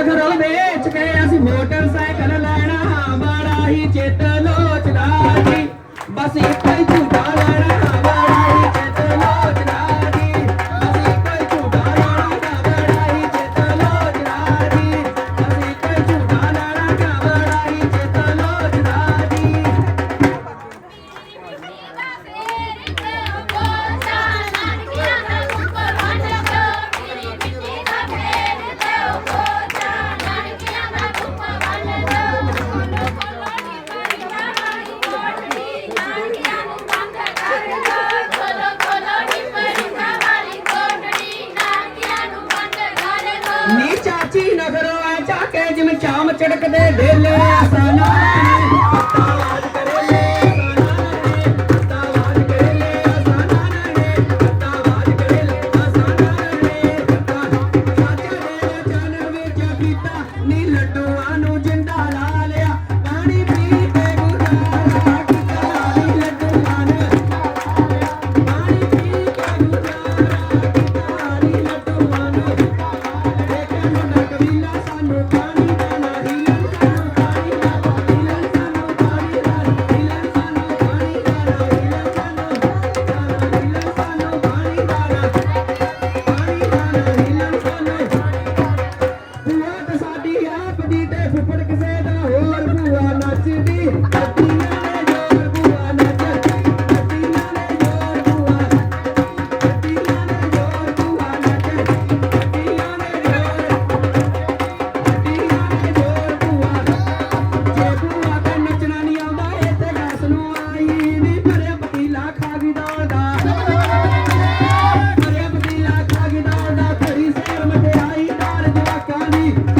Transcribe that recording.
ਅਗਰੋਂ ਵੇਚ ਕੇ ਅਸੀਂ ਮੋਟਰਸਾਈਕਲ ਲੈਣਾ ਬੜਾ ਹੀ ਚਿੱਤ ਲੋਚਦਾ ਸੀ। ਬਸ ਇੱਥੇ ਨੀ ਚਾਚੀ ਨਗਰੋਂ ਆ ਚਾਕੇ ਜਿਮ ਸ਼ਾਮ ਚੜਕਦੇ ਢੇਲੇ ਆਸਾਨਾ ਨੀ ਲੱਡੂਆਂ ਨੂੰ ਜਿੰਦਾ ਲਾ ਲਿਆ ਸਾਡੀ ਆਪ ਦੀ ਤੇ ਫੁੱਫੜ ਕਿਸੇ ਦਾ ਹੋਰ ਭੂਆ ਨੱਚਦੀ।